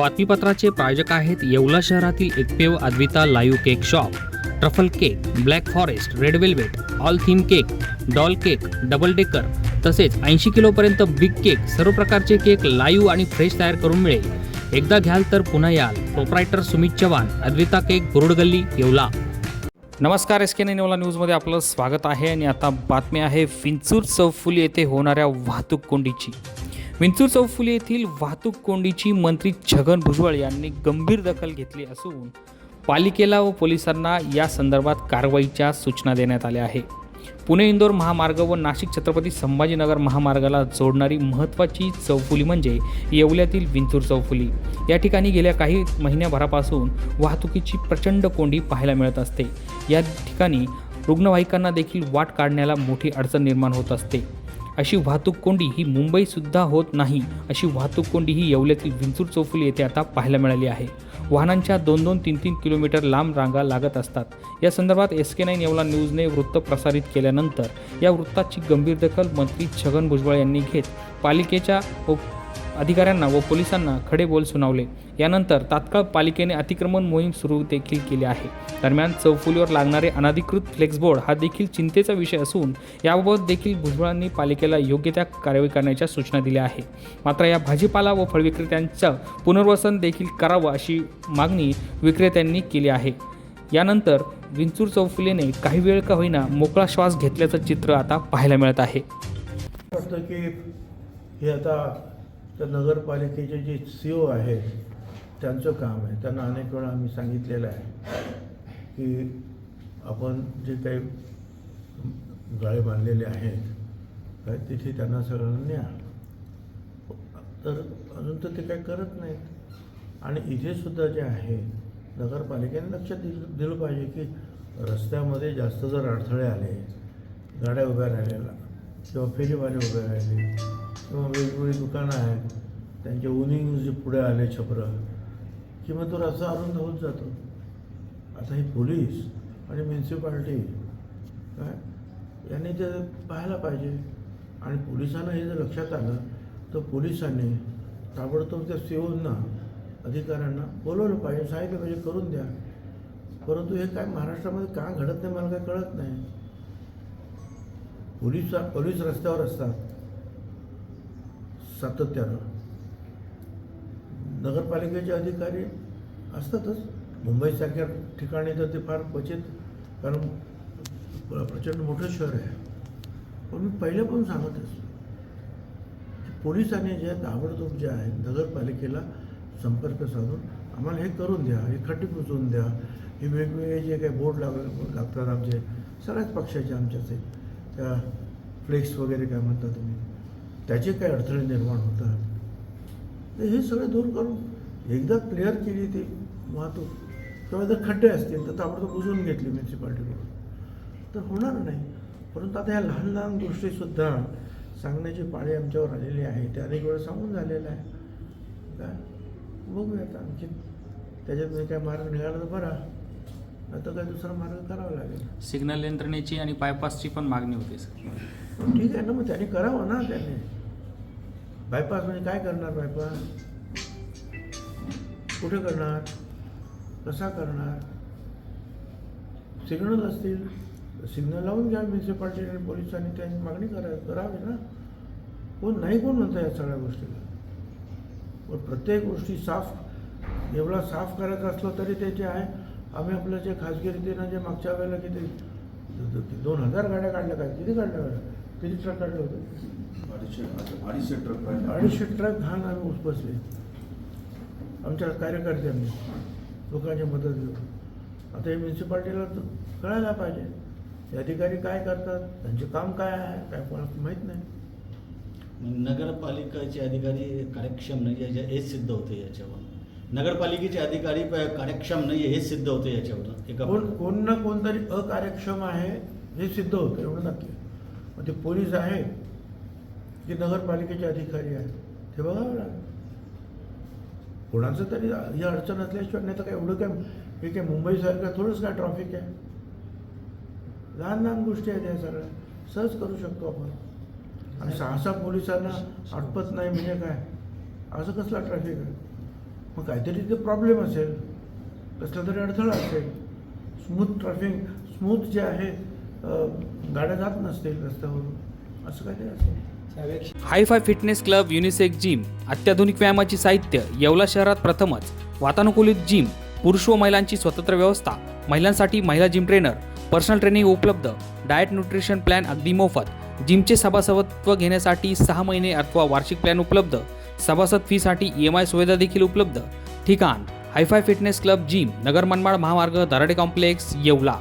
बातमीपत्राचे प्रायोजक आहेत येवला शहरातील एकपेव Advita live cake shop. Truffle cake black forest red velvet all theme cake doll cake double decker तसेच ऐंशी किलोपर्यंत बिग केक सर्व प्रकारचे केक लाईव्ह आणि फ्रेश तयार करून मिळेल. एकदा घ्याल तर पुन्हा याल. Proprietor Sumit Chavan Advita cake Gurudgalli Yeola. नमस्कार एस के नेवला न्यूजमध्ये आपलं स्वागत आहे आणि आता बातमी आहे विंचूर चौफुली येथे होणाऱ्या वाहतूक कोंडीची. विंचूर चौफुली येथील वाहतूक कोंडीची मंत्री छगन भुजबळ यांनी गंभीर दखल घेतली असून पालिकेला व पोलिसांना या संदर्भात कारवाईच्या सूचना देण्यात आल्या आहे. पुणे इंदोर महामार्ग व नाशिक छत्रपती संभाजीनगर महामार्गाला जोडणारी महत्त्वाची चौफुली म्हणजे येवल्यातील विंचूर चौफुली. या ठिकाणी गेल्या काही महिन्याभरापासून वाहतुकीची प्रचंड कोंडी पाहायला मिळत असते. या ठिकाणी रुग्णवाहिकांना देखील वाट काढण्याला मोठी अडचण निर्माण होत असते. अशी वाहतूक कोंडी ही मुंबईसुद्धा होत नाही. अशी वाहतूक कोंडी ही येवल्यातील विंचूर चौफुली येथे आता पाहायला मिळाली आहे. वाहनांच्या दोन दोन तीन तीन किलोमीटर लांब रांगा लागत असतात. या संदर्भात एस के नाईन येवला न्यूजने वृत्त प्रसारित केल्यानंतर या वृत्ताची गंभीर दखल मंत्री छगन भुजबळ यांनी घेत. पालिकेच्या अधिकाऱ्यांना व पोलिसांना खडे बोल सुनावले. यानंतर तात्काळ पालिकेने अतिक्रमण मोहीम सुरू देखील केली आहे. दरम्यान चौफुलीवर लागणारे अनधिकृत फ्लेक्सबोर्ड हा देखील चिंतेचा विषय असून याबाबत देखील भुजबळांनी पालिकेला योग्य त्या कारवाई करण्याच्या सूचना दिल्या आहे मात्र या भाजीपाला व फळ विक्रेत्यांचं पुनर्वसन देखील करावं अशी मागणी विक्रेत्यांनी केली आहे. यानंतर विंचूर चौफुलीने काही वेळ का होईना मोकळा श्वास घेतल्याचं चित्र आता पाहायला मिळत आहे. की हे आता तर नगरपालिकेचे जे सी ओ आहेत त्यांचं काम आहे. त्यांना अनेक वेळा आम्ही सांगितलेलं आहे की आपण जे काही गाळे बांधलेले आहेत काय तिथे त्यांना सगळ्यांना न्या. तर अजून तर ते काही करत नाहीत. आणि इथे सुद्धा जे आहे नगरपालिकेने लक्ष दिलं दिलं पाहिजे की रस्त्यामध्ये जास्त जर अडथळे आले गाड्या उभ्या राहिलेल्या किंवा फेरीवाले उभे राहिले किंवा वेगवेगळी दुकानं आहेत त्यांच्या ओनिंग जे पुढे आले छपरं किंवा तो रस्ता अरुंद होत जातो. आता हे पोलीस आणि म्युन्सिपाल्टी काय? यांनी ते पाहायला पाहिजे. आणि पोलिसांना हे जर लक्षात आलं तर पोलिसांनी ताबडतोब त्या सीओना अधिकाऱ्यांना बोलवलं पाहिजे सांगितलं पाहिजे करून द्या. परंतु हे काय महाराष्ट्रामध्ये का घडत नाही मला काय कळत नाही. पोलीस पोलीस रस्त्यावर असतात. सातत्यानं नगरपालिकेचे अधिकारी असतातच. मुंबईसारख्या ठिकाणी तर ते फार क्वचित कारण प्रचंड मोठं शहर आहे. पण मी पहिले पण सांगत असतो पोलिसांनी जे ताबडतोब जे आहे नगरपालिकेला संपर्क साधून आम्हाला हे करून द्या हे खड्डे पुचवून द्या. हे वेगवेगळे जे काही बोर्ड लाग लागतात आमचे सगळ्याच पक्षाचे आमच्याच त्या फ्लेक्स वगैरे काय म्हणता तुम्ही? त्याचे काय अडथळे निर्माण होतात. तर हे सगळं दूर करून एकदा क्लिअर केली ती वाहतूक किंवा जर खड्डे असतील तर ताबडतोब बुजवून घेतली म्युन्सिपाल्टीकडून तर होणार नाही. परंतु आता या लहान लहान गोष्टीसुद्धा सांगण्याची पाळी आमच्यावर आलेली आहे. ते अनेक वेळा सांगून झालेलं आहे. काय बघूया आता आणखी त्याच्यात काय मार्ग निघाला तर बरा. आता काय दुसरा मार्ग करावा लागेल. सिग्नल यंत्रणेची आणि बायपासची पण मागणी होती सर. ठीक आहे ना मग त्याने करावं ना त्याने. बायपास म्हणजे काय करणार बायपास कुठे करणार? कसा करणार? सिग्नल असतील. सिग्नल लावून घ्या म्युन्सिपाल्टी आणि पोलिसांनी त्यांची मागणी करा करावी ना. कोण नाही कोण म्हणतं या सगळ्या गोष्टीला? पण प्रत्येक गोष्टी साफ एवढा साफ करायचं असलं तरी त्याचे आहे. आम्ही आपलं जे खाजगी रीतीनं जे मागच्या वेळेला किती दोन हजार गाड्या काढल्या काय? किती काढल्या गाड्या? किती ट्रक काढले होते? अडीचशे अडीचशे ट्रक काढले. अडीचशे ट्रक घाण आम्ही उपसले आमच्या कार्यकर्त्यांनी लोकांची मदत घेऊन. आता हे म्युन्सिपाल्टीला तर कळायला पाहिजे. हे अधिकारी काय करतात? त्यांचे काम काय आहे? काय कोणाला माहीत नाही. नगरपालिकाचे अधिकारी कार्यक्षम नाही याच्या हेच सिद्ध होते याच्यावर. नगरपालिकेचे अधिकारी कार्यक्षम नाही हेच सिद्ध होते याच्यावर एका कोण कोण ना कोणतरी अकार्यक्षम आहे हे सिद्ध होतं एवढं नक्की. मग ते पोलीस आहे की नगरपालिकेचे अधिकारी आहेत ते बघावं लागेल कोणाचं तरी ही अडचण असल्याशिवाय नाही तर काय एवढं काय हे काय मुंबईसारखं थोडंच काय ट्रॉफिक आहे? लहान लहान गोष्टी आहेत या सगळ्या. सहज करू शकतो आपण. आणि सहा सहा पोलिसांना आटपत नाही म्हणजे काय? असं कसला ट्रॅफिक आहे? मग काहीतरी ते प्रॉब्लेम असेल. कसला तरी अडथळा असेल. स्मूथ ट्रॅफिक स्मूथ जे आहे गाड्या जात नसतील रस्त्यावरून. असं काहीतरी असेल. Hi fi fitness club unisex gym अत्याधुनिक व्यायामाची साहित्य येवला शहरात प्रथमच. वातानुकूलित जिम पुरुष व महिलांची स्वतंत्र व्यवस्था. महिलांसाठी महिला जिम ट्रेनर पर्सनल ट्रेनिंग उपलब्ध. डाएट न्यूट्रिशन प्लॅन अगदी मोफत. जिमचे सभासदत्व घेण्यासाठी सहा महिने अथवा वार्षिक प्लॅन उपलब्ध. सभासद फीसाठी ई एम आय सुविधा देखील उपलब्ध. ठिकाण hi fi fitness club gym Nagar Manmad महामार्ग दराडे कॉम्प्लेक्स येवला.